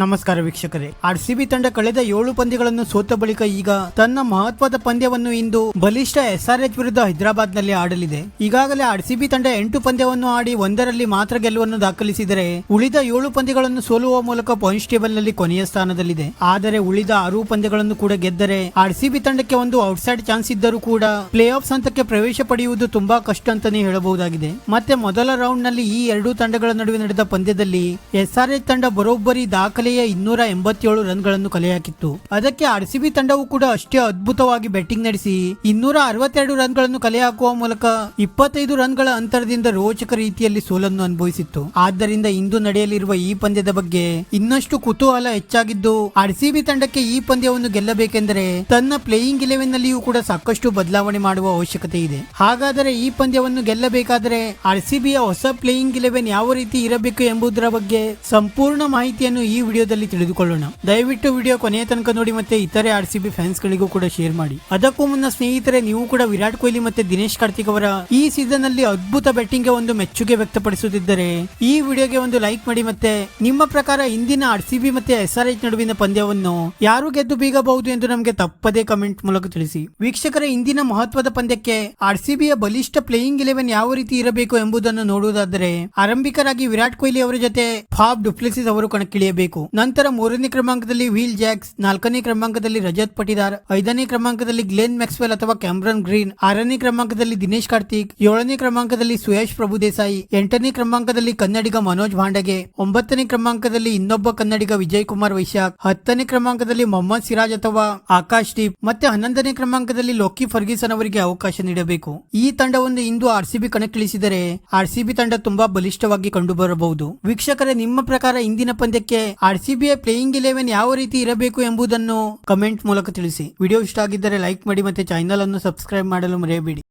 ನಮಸ್ಕಾರ ವೀಕ್ಷಕರೇ. ಆರ್ಸಿಬಿ ತಂಡ ಕಳೆದ ಏಳು ಪಂದ್ಯಗಳನ್ನು ಸೋತ ಬಳಿಕ ಈಗ ತನ್ನ ಮಹತ್ವದ ಪಂದ್ಯವನ್ನು ಇಂದು ಬಲಿಷ್ಠ ಎಸ್ಆರ್ಎಚ್ ವಿರುದ್ಧ ಹೈದರಾಬಾದ್ನಲ್ಲಿ ಆಡಲಿದೆ. ಈಗಾಗಲೇ ಆರ್ಸಿಬಿ ತಂಡ ಎಂಟು ಪಂದ್ಯವನ್ನು ಆಡಿ ಒಂದರಲ್ಲಿ ಮಾತ್ರ ಗೆಲುವನ್ನು ದಾಖಲಿಸಿದರೆ ಉಳಿದ ಏಳು ಪಂದ್ಯಗಳನ್ನು ಸೋಲುವ ಮೂಲಕ ಪಾಯಿಂಟ್ಸ್ ಟೇಬಲ್ನಲ್ಲಿ ಕೊನೆಯ ಸ್ಥಾನದಲ್ಲಿದೆ. ಆದರೆ ಉಳಿದ ಆರು ಪಂದ್ಯಗಳನ್ನು ಕೂಡ ಗೆದ್ದರೆ ಆರ್ಸಿಬಿ ತಂಡಕ್ಕೆ ಒಂದು ಔಟ್ಸೈಡ್ ಚಾನ್ಸ್ ಇದ್ದರೂ ಕೂಡ ಪ್ಲೇ ಆಫ್ ಹಂತಕ್ಕೆ ಪ್ರವೇಶ ಪಡೆಯುವುದು ತುಂಬಾ ಕಷ್ಟ ಅಂತಾನೆ ಹೇಳಬಹುದಾಗಿದೆ. ಮತ್ತೆ ಮೊದಲ ರೌಂಡ್ನಲ್ಲಿ ಈ ಎರಡೂ ತಂಡಗಳ ನಡುವೆ ನಡೆದ ಪಂದ್ಯದಲ್ಲಿ ಎಸ್ಆರ್ಎಚ್ ತಂಡ ಬರೋಬ್ಬರಿ ದಾಖಲೆಯ ಇನ್ನೂರ ಎಂಬತ್ತೇಳು ರನ್ಗಳನ್ನು ಕಲೆಹಾಕಿತ್ತು ಅದಕ್ಕೆ ಆರ್ಸಿಬಿ ತಂಡವು ಕೂಡ ಅಷ್ಟೇ ಅದ್ಭುತವಾಗಿ ಬ್ಯಾಟಿಂಗ್ ನಡೆಸಿ, ಇನ್ನೂರ ಅರವತ್ತೆರಡು ರನ್ಗಳನ್ನು ಕಲೆ ಹಾಕುವ ಮೂಲಕ ಇಪ್ಪತ್ತೈದು ರನ್ಗಳ ಅಂತರದಿಂದ ರೋಚಕ ರೀತಿಯಲ್ಲಿ ಸೋಲನ್ನು ಅನುಭವಿಸಿತ್ತು. ಆದ್ದರಿಂದ ಇಂದು ನಡೆಯಲಿರುವ ಈ ಪಂದ್ಯದ ಬಗ್ಗೆ ಇನ್ನಷ್ಟು ಕುತೂಹಲ ಹೆಚ್ಚಾಗಿದ್ದು ಆರ್ಸಿಬಿ ತಂಡಕ್ಕೆ ಈ ಪಂದ್ಯವನ್ನು ಗೆಲ್ಲಬೇಕೆಂದರೆ ತನ್ನ ಪ್ಲೇಯಿಂಗ್ ಇಲೆವೆನ್ ನಲ್ಲಿಯೂ ಕೂಡ ಸಾಕಷ್ಟು ಬದಲಾವಣೆ ಮಾಡುವ ಅವಶ್ಯಕತೆ ಇದೆ. ಹಾಗಾದರೆ ಈ ಪಂದ್ಯವನ್ನು ಗೆಲ್ಲಬೇಕಾದರೆ ಆರ್ಸಿಬಿಯ ಹೊಸ ಪ್ಲೇಯಿಂಗ್ ಇಲೆವೆನ್ ಯಾವ ರೀತಿ ಇರಬೇಕು ಎಂಬುದರ ಬಗ್ಗೆ ಸಂಪೂರ್ಣ ಮಾಹಿತಿಯನ್ನು ಈ ವಿಡಿಯೋದಲ್ಲಿ ತಿಳಿದುಕೊಳ್ಳೋಣ. ದಯವಿಟ್ಟು ವಿಡಿಯೋ ಕೊನೆಯ ತನಕ ನೋಡಿ ಮತ್ತೆ ಇತರೆ ಆರ್ ಸಿ ಬಿ ಫ್ಯಾನ್ಸ್ ಗಳಿಗೂ ಕೂಡ ಶೇರ್ ಮಾಡಿ. ಅದಕ್ಕೂ ಮುನ್ನ ಸ್ನೇಹಿತರೆ, ನೀವು ಕೂಡ ವಿರಾಟ್ ಕೊಹ್ಲಿ ಮತ್ತೆ ದಿನೇಶ್ ಕಾರ್ತಿಕ್ ಅವರ ಈ ಸೀಸನ್ ಅಲ್ಲಿ ಅದ್ಭುತ ಬ್ಯಾಟಿಂಗ್ಗೆ ಒಂದು ಮೆಚ್ಚುಗೆ ವ್ಯಕ್ತಪಡಿಸುತ್ತಿದ್ದರೆ, ಈ ವಿಡಿಯೋಗೆ ಒಂದು ಲೈಕ್ ಮಾಡಿ ಮತ್ತೆ ನಿಮ್ಮ ಪ್ರಕಾರ ಇಂದಿನ ಆರ್ ಸಿ ಬಿ ಮತ್ತೆ ಎಸ್ ಆರ್ ಎಚ್ ನಡುವಿನ ಪಂದ್ಯವನ್ನು ಯಾರು ಗೆದ್ದು ಬೀಗಬಹುದು ಎಂದು ನಮಗೆ ತಪ್ಪದೇ ಕಮೆಂಟ್ ಮೂಲಕ ತಿಳಿಸಿ. ವೀಕ್ಷಕರ, ಇಂದಿನ ಮಹತ್ವದ ಪಂದ್ಯಕ್ಕೆ ಆರ್ ಸಿಬಿ ಯ ಬಲಿಷ್ಠ ಪ್ಲೇಯಿಂಗ್ ಇಲೆವೆನ್ ಯಾವ ರೀತಿ ಇರಬೇಕು ಎಂಬುದನ್ನು ನೋಡುವುದಾದರೆ, ಆರಂಭಿಕರಾಗಿ ವಿರಾಟ್ ಕೊಹ್ಲಿ ಅವರ ಜೊತೆ ಫಾಬ್ ಡುಪ್ಲಿಸಿಸ್ ಅವರು ಕಣಕ್ಕಿಳಿಯಬೇಕು. ನಂತರ ಮೂರನೇ ಕ್ರಮಾಂಕದಲ್ಲಿ ವೀಲ್ ಜಾಕ್ಸ್, ನಾಲ್ಕನೇ ಕ್ರಮಾಂಕದಲ್ಲಿ ರಜತ್ ಪಟಿದಾರ್, ಐದನೇ ಕ್ರಮಾಂಕದಲ್ಲಿ ಗ್ಲೆನ್ ಮ್ಯಾಕ್ಸ್ವೆಲ್ ಅಥವಾ ಕ್ಯಾಮ್ರನ್ ಗ್ರೀನ್, ಆರನೇ ಕ್ರಮಾಂಕದಲ್ಲಿ ದಿನೇಶ್ ಕಾರ್ತಿಕ್, ಏಳನೇ ಕ್ರಮಾಂಕದಲ್ಲಿ ಸುಯೇಶ್ ಪ್ರಭು ದೇಸಾಯಿ, ಎಂಟನೇ ಕ್ರಮಾಂಕದಲ್ಲಿ ಕನ್ನಡಿಗ ಮನೋಜ್ ಭಾಂಡಗೆ ಒಂಬತ್ತನೇ ಕ್ರಮಾಂಕದಲ್ಲಿ ಇನ್ನೊಬ್ಬ ಕನ್ನಡಿಗ ವಿಜಯ್ ಕುಮಾರ್ ವೈಶಾಖ್, ಹತ್ತನೇ ಕ್ರಮಾಂಕದಲ್ಲಿ ಮೊಹಮ್ಮದ್ ಸಿರಾಜ್ ಅಥವಾ ಆಕಾಶ್ ದೀಪ್ ಮತ್ತೆ ಹನ್ನೊಂದನೇ ಕ್ರಮಾಂಕದಲ್ಲಿ ಲೋಕಿ ಫರ್ಗಿಸನ್ ಅವರಿಗೆ ಅವಕಾಶ ನೀಡಬೇಕು. ಈ ತಂಡವನ್ನು ಇಂದು ಆರ್ಸಿಬಿ ಕಣಕ್ಕಿಳಿಸಿದರೆ ಆರ್ಸಿಬಿ ತಂಡ ತುಂಬಾ ಬಲಿಷ್ಠವಾಗಿ ಕಂಡುಬರಬಹುದು. ವೀಕ್ಷಕರೇ, ನಿಮ್ಮ ಪ್ರಕಾರ ಇಂದಿನ ಪಂದ್ಯಕ್ಕೆ ಆರ್ಸಿಬಿಯ ಪ್ಲೇಯಿಂಗ್ ಇಲೆವೆನ್ ಯಾವ ರೀತಿ ಇರಬೇಕು ಎಂಬುದನ್ನು ಕಮೆಂಟ್ ಮೂಲಕ ತಿಳಿಸಿ. ವಿಡಿಯೋ ಇಷ್ಟ ಆಗಿದ್ದರೆ ಲೈಕ್ ಮಾಡಿ ಮತ್ತೆ ಚಾನೆಲ್ ಅನ್ನು ಸಬ್ಸ್ಕ್ರೈಬ್ ಮಾಡಲು ಮರೆಯಬೇಡಿ.